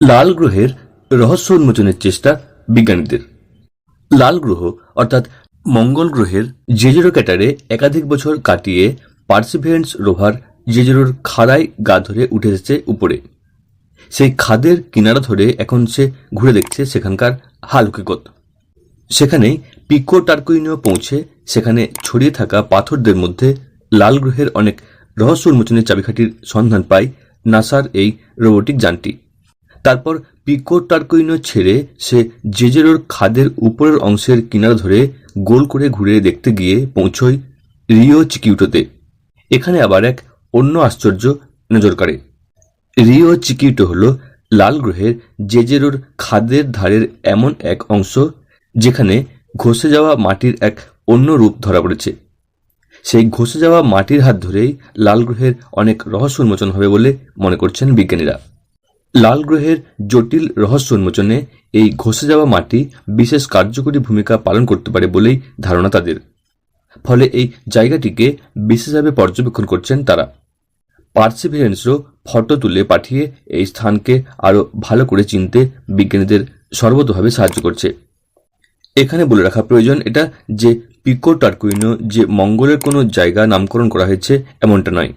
লাল গ্রহের রহস্য উন্মোচনের চেষ্টা বিজ্ঞানীদের। লাল গ্রহ, অর্থাৎ মঙ্গল গ্রহের জেজেরো ক্যাটারে একাধিক বছর কাটিয়ে পার্সিভিয়ারেন্স রোভার জেজেরোর খাড়ায় গা ধরে উঠে এসেছে উপরে। সেই খাদের কিনারা ধরে এখন সে ঘুরে দেখছে সেখানকার হাল হকিকত সেখানেই পিকো টার্কুইনিও পৌঁছে সেখানে ছড়িয়ে থাকা পাথরদের মধ্যে লাল গ্রহের অনেক রহস্য উন্মোচনের চাবিকাঠির সন্ধান পায় নাসার এই রোবোটিক যানটি। তারপর পিকো টার্কুইনো ছেড়ে সে জেজেরোর খাদের উপরের অংশের কিনারা ধরে গোল করে ঘুরে দেখতে গিয়ে পৌঁছয় রিও চিকিউটোতে। এখানে আবার এক অন্য আশ্চর্য নজর কাড়ে। রিও চিকিউটো হল লাল গ্রহের জেজেরোর খাদের ধারের এমন এক অংশ যেখানে ঘষে যাওয়া মাটির এক অন্য রূপ ধরা পড়েছে। সেই ঘষে যাওয়া মাটির হাত ধরেই লাল গ্রহের অনেক রহস্য উন্মোচন হবে বলে মনে করছেন বিজ্ঞানীরা। লাল গ্রহের জটিল রহস্য উন্মোচনে এই ঘষে যাওয়া মাটি বিশেষ কার্যকরী ভূমিকা পালন করতে পারে বলেই ধারণা তাদের। ফলে এই জায়গাটিকে বিশেষভাবে পর্যবেক্ষণ করছেন তারা। পার্সিভিয়ারেন্সও ফটো তুলে পাঠিয়ে এই স্থানকে আরও ভালো করে চিনতে বিজ্ঞানীদের সর্বতভাবে সাহায্য করছে। এখানে বলে রাখা প্রয়োজন এটা যে পিকো টার্কুইনো যে মঙ্গলের কোনো জায়গা নামকরণ করা হয়েছে এমনটা নয়।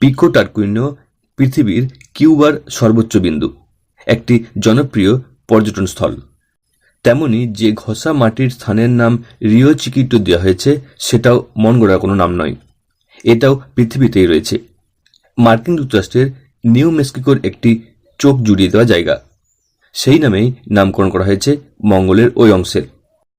পিকো টার্কুইনো পৃথিবীর কিউবার সর্বোচ্চ বিন্দু, একটি জনপ্রিয় পর্যটন স্থল। তেমনি যে ঘষা মাটির স্থানের নাম রিও চিকিটো দেওয়া হয়েছে, সেটাও মন কোনো নাম নয়। এটাও পৃথিবীতেই রয়েছে। মার্কিন যুক্তরাষ্ট্রের নিউ মেক্সিকোর একটি চোখ জুড়িয়ে দেওয়া জায়গা। সেই নামেই নামকরণ করা হয়েছে মঙ্গলের ওই অংশের।